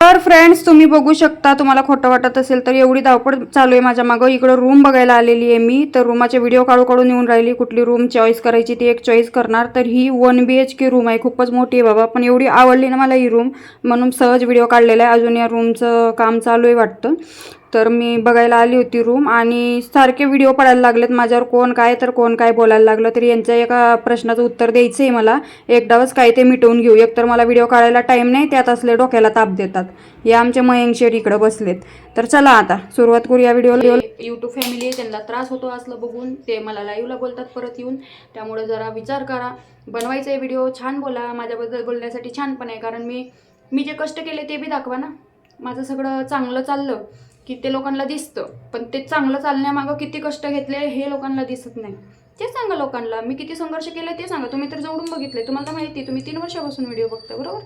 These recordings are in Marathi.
तर फ्रेंड्स तुम्ही बघू शकता तुम्हाला खोटं वाटत असेल तर एवढी धावपळ चालू आहे माझ्या मागं. इकडं रूम बघायला आलेली आहे मी. तर रूमाचे व्हिडिओ काढू काढून येऊन राहिली. कुठली रूम चॉईस करायची ती एक चॉईस करणार. तर ही one B H K room आहे. खूपच मोठी आहे बाबा. पण एवढी आवडली ना मला ही रूम म्हणून सहज व्हिडिओ काढलेला आहे. अजून या रूमचं काम चालू आहे वाटतं. तर मी बघायला आली होती रूम आणि सारखे व्हिडिओ पडायला लागलेत माझ्यावर कोण काय तर कोण काय बोलायला लागलं. तरी यांच्या एका प्रश्नाचं उत्तर द्यायचं आहे मला. एकदाच काय ते मिटवून घेऊ. एकतर मला व्हिडिओ काढायला टाईम नाही त्यात असले डोक्याला ताप देतात. हे आमचे मयंक शेर इकडं बसलेत. तर चला आता सुरुवात करूया व्हिडिओला यूट्यूब फॅमिली त्यांना त्रास होतो असलं बघून. ते मला लाईव्हला बोलतात परत येऊन. त्यामुळे जरा विचार करा. बनवायचा आहे व्हिडिओ छान बोला. माझ्याबद्दल बोलण्यासाठी छान पण आहे. कारण मी मी जे कष्ट केले ते बी दाखवा ना. माझं सगळं चांगलं चाललं. की ते लोकांना दिसतं पण ते चांगलं चालण्यामागं किती कष्ट घेतले हे लोकांना दिसत नाही. ते सांगा लोकांना मी किती संघर्ष केले ते सांगा. तुम्ही तर जवळून बघितले तुम्हाला तर माहिती आहे, तुम्ही तीन वर्षापासून व्हिडिओ बघता बरोबर?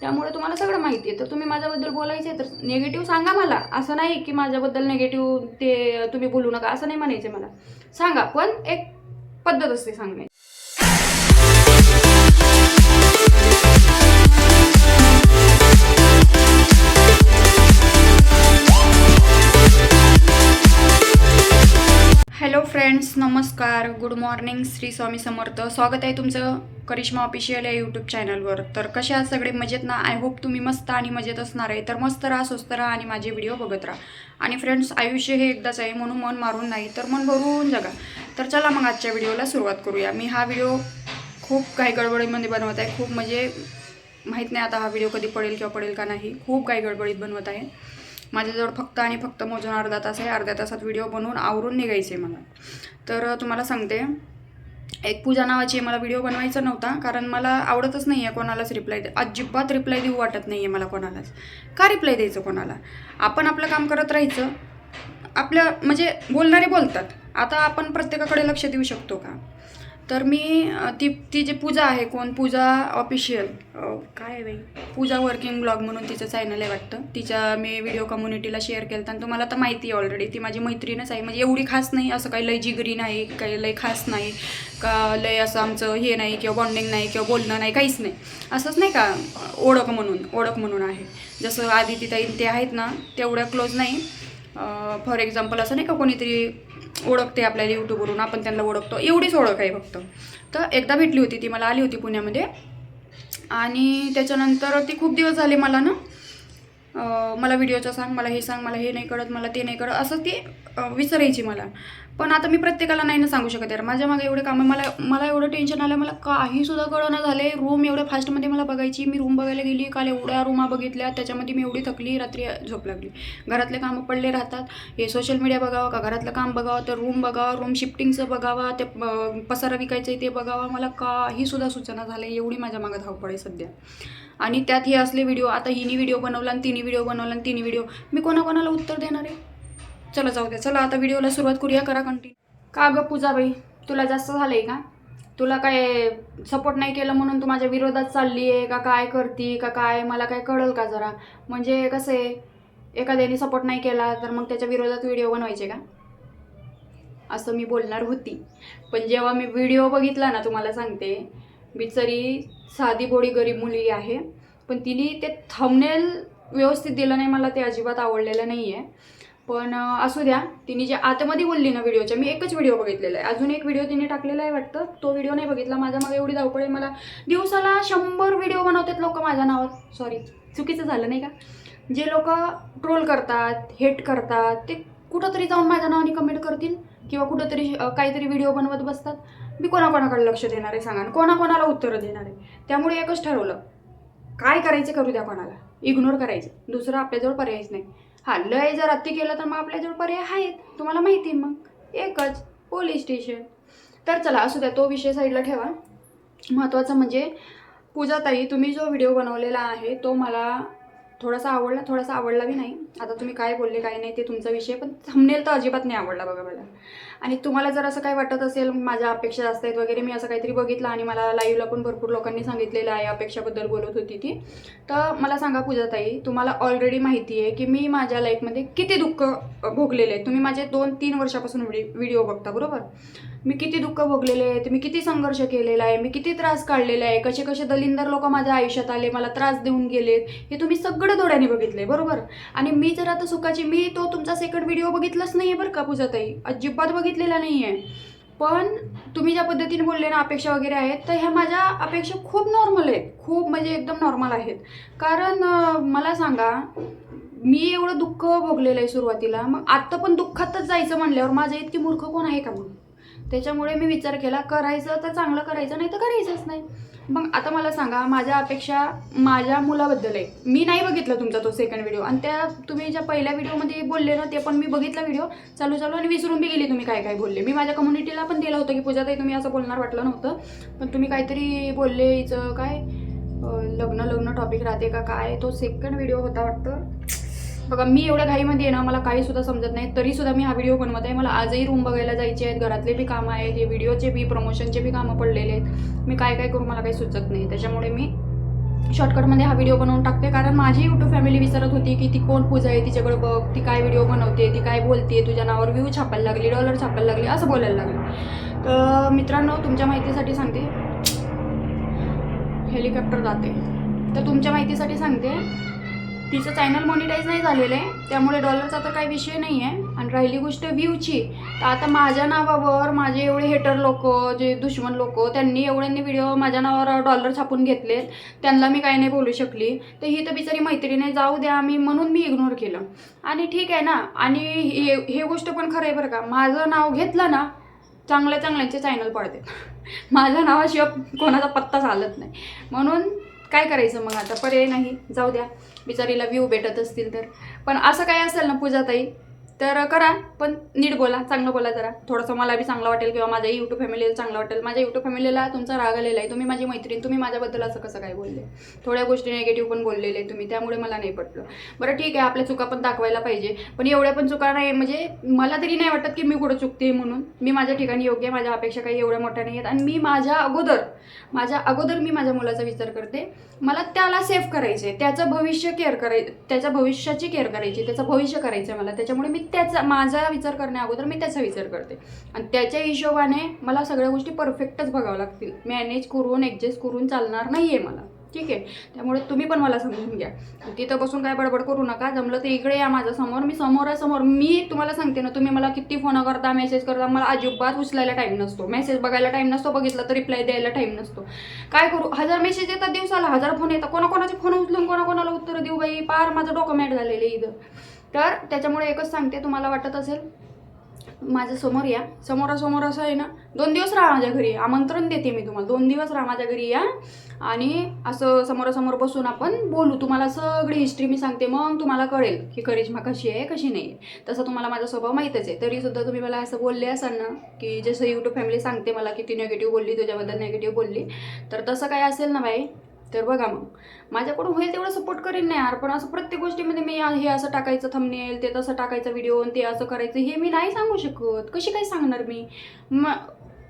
त्यामुळे तुम्हाला सगळं माहिती आहे. तर तुम्ही माझ्याबद्दल बोलायचे तर निगेटिव्ह सांगा मला. असं नाही की माझ्याबद्दल निगेटिव्ह ते तुम्ही बोलू नका असं नाही म्हणायचे मला. सांगा पण एक पद्धत असते सांगण्याची. नमस्कार. Good morning Shri Swami Samarth. स्वागत आहे तुमचं करिश्मा ऑफिशियल या यूट्यूब चॅनलवर तर कशा आहात सगळे? मजेत ना? आय होप तुम्ही मस्त आणि मजेत असणार आहे. तर मस्त राहा स्वस्त राहा आणि माझे व्हिडिओ बघत राहा. आणि फ्रेंड्स आयुष्य हे एकदाच आहे म्हणून मन मारून नाही तर मन भरून जगा. तर चला मग आजच्या व्हिडिओला सुरुवात करूया. मी हा व्हिडिओ खूप काही गडबडीमध्ये बनवत आहे. खूप म्हणजे माहीत नाही आता हा व्हिडिओ कधी पडेल किंवा पडेल का नाही. खूप काही गडबडीत बनवत आहे. माझ्याजवळ फक्त आणि फक्त मोजून अर्धा तास आहे. अर्ध्या तासात व्हिडिओ बनवून आवरून निघायचे मला. तर तुम्हाला सांगते. एक पूजा नावाची मला व्हिडिओ बनवायचा नव्हता. कारण मला आवडतच नाही आहे कोणालाच रिप्लाय दे अजिबात रिप्लाय देऊ वाटत नाही आहे मला कोणालाच. का रिप्लाय द्यायचं कोणाला? आपण आपलं काम करत राहायचं. आपल्या म्हणजे बोलणारे बोलतात. आता आपण प्रत्येकाकडे लक्ष देऊ शकतो का? तर मी ती ती जी पूजा आहे कोण? पूजा ऑफिशियल. काय आहे बाई? पूजा वर्किंग ब्लॉग म्हणून तिचं चॅनल आहे वाटतं. तिच्या मी व्हिडिओ कम्युनिटीला शेअर केलं आणि तुम्हाला तर माहिती आहे ऑलरेडी ती माझी मैत्रीणच आहे. म्हणजे एवढी खास नाही असं काही लय जिगरी नाही काही लय खास नाही का लय असं आमचं हे नाही किंवा बॉन्डिंग नाही किंवा बोलणं नाही काहीच नाही. असंच नाही का? ओळख म्हणून ओळख म्हणून आहे. जसं आदिती ताई ते आहेत ना तेवढ्या क्लोज नाही. फॉर एक्झाम्पल असं नाही का कोणीतरी ओळखते आपल्याला यूट्यूबवरून आपण त्यांना ओळखतो. एवढीच ओळख आहे फक्त. तर एकदा भेटली होती ती मला आली होती पुण्यामध्ये. आणि त्याच्यानंतर ती खूप दिवस झाले मला ना मला व्हिडिओचं सांग मला हे सांग मला हे नाही कळत मला ते नाही कळत. असं ती विसरायची मला. पण आता मी प्रत्येकाला नाही ना सांगू शकत यार. माझ्या मागे एवढे कामं मला मला एवढं टेन्शन आलं मला काही सुद्धा कळना झाले रूम एवढ्या फास्टमध्ये मला बघायची. मी रूम बघायला गेली काल एवढ्या रूमा बघितल्या. त्याच्यामध्ये मी एवढी थकली रात्री झोप लागली. घरातले कामं पडले राहतात. हे सोशल मीडिया बघावं का? घरातलं काम बघावं तर रूम बघावं रूम शिफ्टिंगचं बघावा ते पसारा विकायचं आहे ते बघावं. मला काही सुद्धा सूचना झाल्या. एवढी माझ्या मागं धावपळ आहे सध्या. आणि त्यात हे असले व्हिडिओ आता हिनी व्हिडिओ बनवला आणि तिन्ही व्हिडिओ बनवला आणि तिन्ही व्हिडिओ मी कोणाकोणाला उत्तर देणार आहे? चला जाऊ द्या. चला आता व्हिडिओला सुरुवात करूया. करा कंटिन्यू का गं पूजाबाई? तुला जास्त झालंय का? तुला काय सपोर्ट नाही केलं म्हणून तू माझ्या विरोधात चालली आहे का काय करती का काय? मला काय कळल का जरा? म्हणजे कसं आहे एखाद्याने सपोर्ट नाही केला तर मग त्याच्या विरोधात व्हिडिओ बनवायचे का? असं मी बोलणार होती. पण जेव्हा मी व्हिडिओ बघितला ना तुम्हाला सांगते बिचारी साधी बोडी गरीब मुलगी आहे. पण तिने ते थंबनेल व्यवस्थित दिलं नाही मला ते अजिबात आवडलेलं नाही आहे पण असू द्या. तिने जे आतमध्ये बोलली ना व्हिडिओच्या मी एकच व्हिडिओ बघितलेला आहे. अजून एक व्हिडिओ तिने टाकलेला आहे वाटतं. तो व्हिडिओ नाही बघितला. माझ्या मागे एवढी धावपळ आहे. मला दिवसाला शंभर व्हिडिओ बनवतात लोक माझ्या नावावर. सॉरी चुकीचं झालं नाही का? जे लोक ट्रोल करतात हेट करतात ते कुठंतरी जाऊन माझ्या नावाने कमेंट करतील किंवा कुठंतरी काहीतरी व्हिडिओ बनवत बसतात. मी कोणाकोणाकडे लक्ष देणार आहे सांगा कोणाकोणाला उत्तरं देणार आहे? त्यामुळे एकच ठरवलं. काय करायचं करू द्या कोणाला? इग्नोर करायचं. दुसरं आपल्याजवळ पर्यायच नाही. हा लय जर अति केलं तर मग आपल्याजवळ पर्याय आहेत. तुम्हाला माहिती आहे मग. एकच पोलीस स्टेशन तर चला असू द्या तो विषय साईडला ठेवा. महत्त्वाचं म्हणजे पूजाताई तुम्ही जो व्हिडिओ बनवलेला आहे तो मला थोडासा आवडला थोडासा आवडला बी नाही. आता तुम्ही काय बोलले काय नाही ते तुमचा विषय पण थंबनेल तर अजिबात नाही आवडला बघा मला. आणि तुम्हाला जर असं काय वाटत असेल माझ्या अपेक्षा जास्त आहेत वगैरे मी असं काहीतरी बघितलं आणि मला लाईव्हला पण भरपूर लोकांनी सांगितलेलं आहे अपेक्षाबद्दल बोलत होती ती. तर मला सांगा पूजाताई तुम्हाला ऑलरेडी माहिती आहे की मी माझ्या लाईफमध्ये किती दुःख भोगलेले आहे तुम्ही माझे दोन तीन वर्षापासून व्हिडिओ व्हिडिओ बघता बरोबर? मी किती दुःख भोगलेले आहेत मी किती संघर्ष केलेला आहे मी किती त्रास काढलेला आहे कसे कसे दलिंदर लोक माझ्या आयुष्यात आले मला त्रास देऊन गेलेत हे तुम्ही सगळं डोळ्याने आहे बरोबर? आणि मी जर आता सुखाची मी तो तुमचा सेकंड व्हिडिओ बघितलाच नाही आहे बरं का पूजाताई. अजिबात बघितलेला नाही आहे पण तुम्ही ज्या पद्धतीने बोलले ना अपेक्षा वगैरे आहेत तर ह्या माझ्या अपेक्षा खूप नॉर्मल आहेत. खूप म्हणजे एकदम नॉर्मल आहेत. कारण मला सांगा मी एवढं दुःख भोगलेलं आहे सुरुवातीला. मग आत्ता पण दुःखातच जायचं म्हणल्यावर माझ्या इतकी मूर्ख कोण आहे का मग? त्याच्यामुळे मी विचार केला करायचं तर चांगलं करायचं नाही तर करायचंच नाही. मग आता मला सांगा माझ्या अपेक्षा माझ्या मुलाबद्दल आहे मी नाही बघितला तुमचा तो सेकंड व्हिडिओ आणि त्या तुम्ही ज्या पहिल्या व्हिडिओमध्ये बोलले ना ते पण मी बघितला व्हिडिओ चालू चालू आणि विसरून बी गेली तुम्ही काय काय बोलले. मी माझ्या कम्युनिटीला पण दिलं होतं की पूजाताई तुम्ही असं बोलणार वाटलं नव्हतं. पण तुम्ही काहीतरी बोलले हिचं काय? लग्न लग्न टॉपिक राहते का काय? तो सेकंड व्हिडिओ होता वाटतं. बघा मी एवढ्या घाईमध्ये आहे ना मला काही सुद्धा समजत नाही. तरी सुद्धा मी हा व्हिडिओ बनवत आहे. मला आजही रूम बघायला जायचे आहेत. घरातले बी कामं आहेत. हे व्हिडिओचे बी प्रमोशनचे बी कामं पडलेले आहेत. मी काय काय करू मला काही सुचत नाही. त्याच्यामुळे मी शॉर्टकटमध्ये हा व्हिडिओ बनवून टाकते. कारण माझी यूट्यूब फॅमिली विचारत होती की ती कोण पूजा आहे तिच्याकडे बघ. ती काय व्हिडिओ बनवते ती काय बोलते तुझ्या नावावर व्ह्यू छापायला लागली डॉलर छापायला लागली असं बोलायला लागले. तर मित्रांनो तुमच्या माहितीसाठी सांगते. हेलिकॉप्टर जाते. तर तुमच्या माहितीसाठी सांगते. तिचं चॅनल मॉनिटाईज नाही झालेलं आहे. त्यामुळे डॉलरचा तर काही विषय नाही आहे. आणि राहिली गोष्ट व्ह्यूची तर आता माझ्या नावावर माझे एवढे हेटर लोक जे दुश्मन लोक त्यांनी एवढ्यांनी व्हिडिओ माझ्या नावावर डॉलर छापून घेतले त्यांना मी काही नाही बोलू शकली. तर ही तर बिचारी मैत्रीने जाऊ द्या आम्ही म्हणून मी इग्नोर केलं. आणि ठीक आहे ना. आणि हे हे गोष्ट पण खरं आहे बरं का. माझं नाव घेतलं ना चांगल्या चांगल्यांचे चॅनल पडते माझ्या नावाशिवाय कोणाचा पत्ता चालत नाही. म्हणून काय करायचं मग आता पर्याय नाही. जाऊ द्या. बिचारीला व्ह्यू भेटत असतील तर. पण असं काय असेल ना पूजाताई? तर करा पण नीट बोला चांगलं बोला जरा. थोडंसं मला बी चांगलं वाटेल किंवा माझ्या यूट्यूब फॅमिलीला चांगलं वाटेल. माझ्या यूट्यूब फॅमिलीला तुमचा राग आलेला आहे. तुम्ही माझी मैत्रीण तुम्ही माझ्याबद्दल असं कसं काय बोलले? थोड्या गोष्टी निगेटिव्ह पण बोललेले तुम्ही त्यामुळे मला नाही पटलं. बरं ठीक आहे आपल्या चुका पण दाखवायला पाहिजे. पण एवढ्या पण चुका नाही म्हणजे मला तरी नाही वाटत की मी कुठं चुकते म्हणून. मी माझ्या ठिकाणी योग्य आहे माझ्या अपेक्षा काही एवढ्या मोठ्या नाही आहेत. आणि मी माझ्या अगोदर माझ्या अगोदर मी माझ्या मुलाचा विचार करते. मला त्याला सेफ करायचे त्याचं भविष्य केअर करायचं त्याच्या भविष्याची केअर करायची त्याचं भविष्य करायचं आहे मला. त्याच्यामुळे मी त्याचा माझा विचार करण्या अगोदर मी त्याचा विचार करते. आणि त्याच्या हिशोबाने मला सगळ्या गोष्टी परफेक्टच बघाव्या लागतील. मॅनेज करून ॲडजस्ट करून चालणार नाही आहे मला. ठीक आहे? त्यामुळे तुम्ही पण मला समजून घ्या. तिथं बसून काय बडबड करू नका. जमलं तर इकडे या माझ्यासमोर मी समोरासमोर मी तुम्हाला सांगते ना तुम्ही मला किती फोन करता मेसेज करता मला अजिबात उचलायला टाईम नसतो. मेसेज बघायला टाईम नसतो बघितलं तर रिप्लाय द्यायला टाईम नसतो. काय करू? हजार मेसेज येतात दिवसाला. हजार फोन येतात. कोणाकोणाचे फोन उचलून कोणाकोणाला उत्तर देऊ बाई? पार माझं डोकं मॅट झालेलं आहे इथं. तर त्याच्यामुळे एकच सांगते तुम्हाला वाटत असेल माझ्यासमोर या. समोरासमोर असं आहे ना दोन दिवस राहा माझ्या घरी आमंत्रण देते मी तुम्हाला. दोन दिवस राहा माझ्या घरी या. आणि असं समोरासमोर बसून आपण बोलू. तुम्हाला सगळी हिस्ट्री मी सांगते मग तुम्हाला कळेल की करिश्मा कशी आहे कशी नाही आहे. तसं तुम्हाला माझा स्वभाव माहीतच आहे. तरीसुद्धा तुम्ही मला असं बोलले असाल ना की जसं यूट्यूब फॅमिली सांगते मला की ती निगेटिव्ह बोलली तुझ्याबद्दल निगेटिव्ह बोलली. तर तसं काय असेल ना बाई? तर बघा मग. माझ्याकडून होईल तेवढं सपोर्ट करेन नाही यार पण असं प्रत्येक गोष्टीमध्ये मी हे असं टाकायचं थंबनेल ते तसं टाकायचं व्हिडिओ ते असं करायचं हे मी नाही सांगू शकत. कशी काय सांगणार मी? म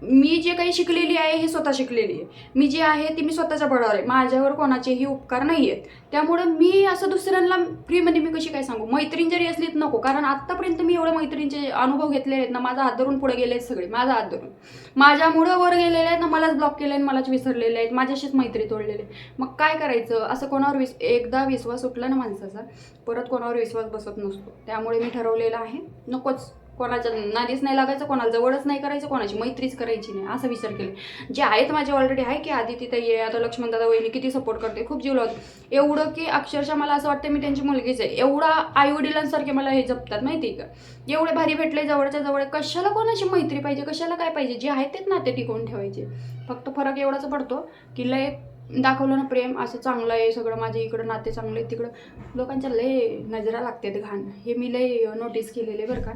मी जे काही शिकलेली आहे हे स्वतः शिकलेली आहे. मी जे आहे ती मी स्वतःच्या बळावर आहे. माझ्यावर कोणाचेही उपकार नाही आहेत त्यामुळं मी असं दुसऱ्यांना फ्रीमध्ये मी कशी काय सांगू? मैत्रीण जरी असलीत नको कारण आत्तापर्यंत मी एवढे मैत्रिणीचे अनुभव घेतलेले आहेत ना माझा हात धरून पुढे गेले आहेत सगळे माझा हात धरून. माझ्यामुळं वर गेलेले आहेत ना मलाच ब्लॉक केले आणि मलाच विसरलेले आहेत माझ्याशीच मैत्री तोडलेले मग काय करायचं? असं कोणावर विस एकदा विश्वास उठला ना माणसाचा परत कोणावर विश्वास बसत नसतो. त्यामुळे मी ठरवलेलं आहे नकोच. कोणाच्या नादीच नाही लागायचं कोणाला जवळच नाही करायचं कोणाची मैत्रीच करायची नाही असं विचार केला. जे आहेत माझे ऑलरेडी आहे की आदिती ताई आहे आता लक्ष्मणदादा वहिनी किती सपोर्ट करते खूप जीव लावते. एवढं की अक्षरशः मला असं वाटतं मी त्यांची मुलगीच आहे. एवढा आईवडिलांसारखे मला हे जपतात माहिती आहे का? एवढे भारी भेटले जवळच्या जवळ कशाला कोणाची मैत्री पाहिजे कशाला काय पाहिजे? जे आहेत तेच नाते टिकवून ठेवायचे. फक्त फरक एवढाच पडतो की लय दाखवलं ना प्रेम असं चांगलं आहे सगळं माझे इकडं नाते चांगले आहेत तिकडं. लोकांच्या लय नजरा लागते घाण. हे मी लय नोटीस केलेले बरं का.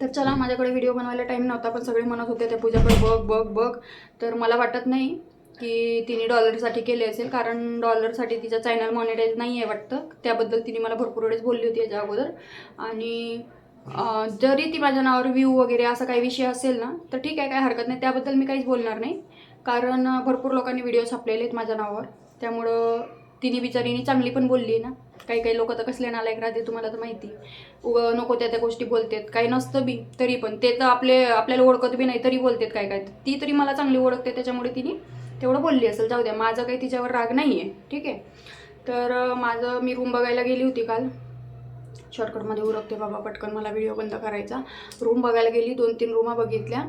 तर चला माझ्याकडे व्हिडिओ बनवायला टाईम नव्हता पण सगळे म्हणत होते त्या पूजाकडे बघ बघ बघ. तर मला वाटत नाही की तिने डॉलरसाठी केले असेल कारण डॉलरसाठी तिचा चॅनल मॉनिटाईज नाही आहे वाटतं. त्याबद्दल तिने मला भरपूर वेळेस बोलली होती याच्या अगोदर. आणि जरी ती माझ्या नावावर व्ह्यू वगैरे असा काही विषय असेल ना तर ठीक आहे काय हरकत नाही. त्याबद्दल मी काहीच बोलणार नाही. कारण भरपूर लोकांनी व्हिडिओ छापलेले आहेत माझ्या नावावर. त्यामुळं तिने बिचारीने चांगली पण बोलली आहे ना. काही काही लोक तर कसले नालायक राहते तुम्हाला तर माहिती. उग नको त्या त्या गोष्टी बोलतात. काही नसतं बी तरी पण. ते तर आपले आपल्याला ओळखत बी नाही तरी बोलतात काय काय. ती तरी मला चांगली ओळखते त्याच्यामुळे तिने तेवढं बोलली असेल. जाऊ द्या माझं काही तिच्यावर राग नाही आहे ठीक आहे? तर माझं मी रूम बघायला गेली होती काल. शॉर्टकटमध्ये उरकते बाबा पटकन मला व्हिडिओ बंद करायचा. रूम बघायला गेली दोन तीन रूमा बघितल्या.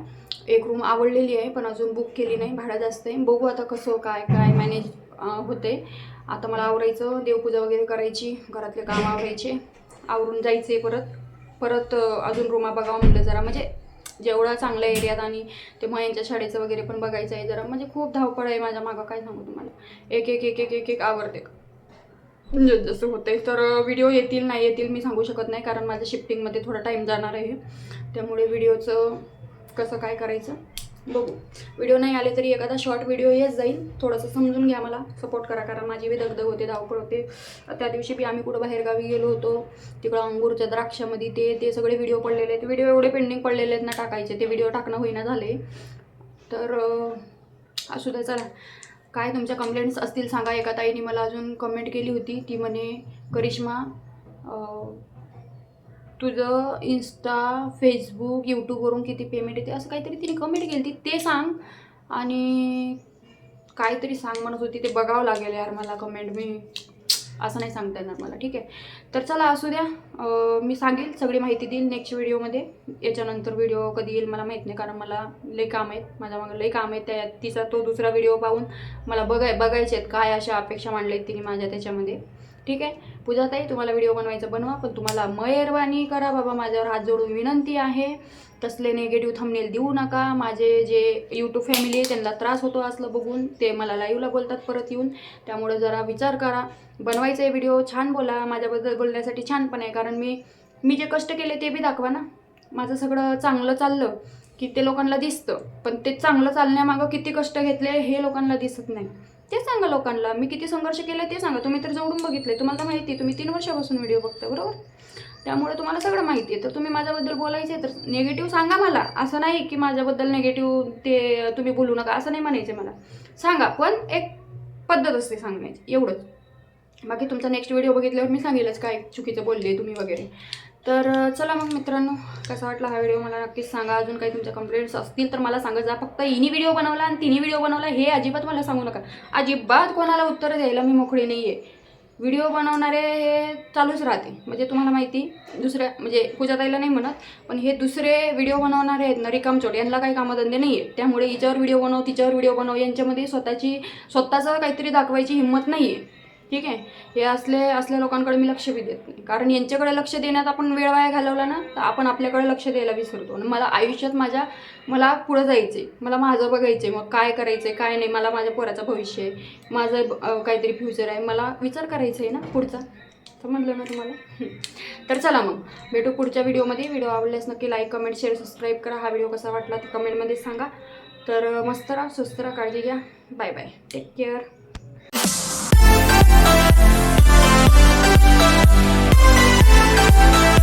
एक रूम आवडलेली आहे पण अजून बुक केली नाही. भाडं जास्त आहे. बघू आता कसं काय काय मॅनेज होते. आता मला आवरायचं देवपूजा वगैरे करायची घरातले काम आवरायचे. आवरून जायचे परत. परत अजून रूमा बघावं म्हटलं जरा. म्हणजे जेवढा चांगल्या एरियात आणि ते मयांच्या शाळेचं वगैरे पण बघायचं आहे जरा. म्हणजे खूप धावपळ आहे माझ्या मागं काय सांगू तुम्हाला. एक एक एक एक एक एक आवरते. म्हणजे जसं होतंय तर व्हिडिओ येतील नाही येतील मी सांगू शकत नाही. कारण माझ्या शिफ्टिंगमध्ये थोडा टाईम जाणार आहे. त्यामुळे व्हिडिओचं कसं काय करायचं? बघू. व्हिडिओ नाही आले तरी एखादा शॉर्ट व्हिडिओ येत जाईल. थोडंसं समजून घ्या मला. सपोर्ट करा कारण माझी बी दगदग होते धावपळ होते. त्या दिवशी बी आम्ही कुठं बाहेरगावी गेलो होतो. तिकडं अंगूरच्या द्राक्षामध्ये ते ते सगळे व्हिडिओ पडलेले आहेत. व्हिडिओ एवढे पेंडिंग पडलेले आहेत ना टाकायचे. ते व्हिडिओ टाकणं होईना झाले तर असू द्या चला. काय तुमच्या कंप्लेंट्स असतील सांगा. एका ताईने मला अजून कमेंट केली होती. ती म्हणे करिश्मा तुझं इन्स्टा फेसबुक यूट्यूबवरून किती पेमेंट येते? असं काहीतरी तिने कमेंट केली ती. ते सांग. आणि काहीतरी सांग म्हणत होती. ते बघावं लागेल यार मला कमेंट मी असं नाही सांगता येणार मला. ठीक आहे? तर चला असू द्या. मी सांगेल सगळी माहिती देईल नेक्स्ट व्हिडिओमध्ये याच्यानंतर व्हिडिओ कधी येईल मला माहीत नाही कारण मला लई काम आहेत. माझ्या मागं लई काम आहेत. त्या तिचा तो दुसरा व्हिडिओ पाहून मला बघाय बघायचे आहेत. काय अशा अपेक्षा मांडल्या आहेत तिने माझ्या त्याच्यामध्ये. ठीक आहे? पूजाताई तुम्हाला व्हिडिओ बनवायचा बनवा पण तुम्हाला मयरवानी करा बाबा माझ्यावर. हात जोडून विनंती आहे. तसले निगेटिव्ह थंबनेल देऊ नका. माझे जे यूट्यूब फॅमिली आहे त्यांना त्रास होतो असलं बघून. ते मला लाईव्हला बोलतात परत येऊन. त्यामुळे जरा विचार करा. बनवायचा आहे व्हिडिओ छान बोला. माझ्याबद्दल बोलण्यासाठी छान पण आहे. कारण मी मी जे कष्ट केले ते बी दाखवा ना. माझं सगळं चांगलं चाललं की ते लोकांना दिसतं. पण ते चांगलं चालण्यामागं किती कष्ट घेतले हे लोकांना दिसत नाही. ते सांगा लोकांना. मी किती संघर्ष केला ते सांगा. तुम्ही तर जवळून बघितले. तुम्हाला तर माहिती आहे तुम्ही तीन वर्षापासून व्हिडिओ बघता बरोबर? त्यामुळे तुम्हाला सगळं माहिती आहे. तर तुम्ही माझ्याबद्दल बोलायचं आहे तर निगेटिव्ह सांगा मला. असं नाही की माझ्याबद्दल निगेटिव्ह ते तुम्ही बोलू नका. असं नाही म्हणायचं मला. सांगा पण एक पद्धत असते सांगण्याची. एवढंच. बाकी तुमचा नेक्स्ट व्हिडिओ बघितल्यावर मी सांगेलच काय चुकीचं बोलले तुम्ही वगैरे. तर चला मग मित्रांनो कसा वाटला हा व्हिडिओ मला नक्कीच सांगा. अजून काही तुमच्या कंप्लेंट्स असतील तर मला सांगा. जा फक्त हिनी व्हिडिओ बनवला आणि तिन्ही व्हिडिओ बनवला हे अजिबात मला सांगू नका. अजिबात कोणाला उत्तर द्यायला मी मोकळी नाही आहे व्हिडिओ बनवणारे हे चालूच राहते. म्हणजे तुम्हाला माहिती दुसऱ्या म्हणजे पूजाताईला नाही म्हणत पण हे दुसरे व्हिडिओ बनवणारे आहेत ना रिकामचोट यांना काही कामधंदे नाही आहे त्यामुळे हिच्यावर व्हिडिओ बनव तिच्यावर व्हिडिओ बनव यांच्यामध्ये स्वतःची स्वतःचं काहीतरी दाखवायची हिंमत नाही आहे ठीक आहे? हे असले असल्या लोकांकडे मी लक्ष बी देत नाही. कारण यांच्याकडे लक्ष देण्यात आपण वेळ वाया घालवला ना तर आपण आपल्याकडे लक्ष द्यायला विसरतो. आणि मला आयुष्यात माझ्या मला पुढं जायचं आहे मला माझं बघायचं आहे मग काय करायचं आहे काय नाही? मला माझ्या पोराचं भविष्य आहे. माझं काहीतरी फ्युचर आहे. मला विचार करायचा आहे ना पुढचा? समजलं ना तुम्हाला? तर चला मग. भेटू पुढच्या व्हिडिओमध्ये. व्हिडिओ आवडल्यास नक्की लाईक कमेंट शेअर सबस्क्राईब करा. हा व्हिडिओ कसा वाटला ते कमेंटमध्ये सांगा. तर मस्त राहा स्वस्त राहा काळजी घ्या. Bye bye take care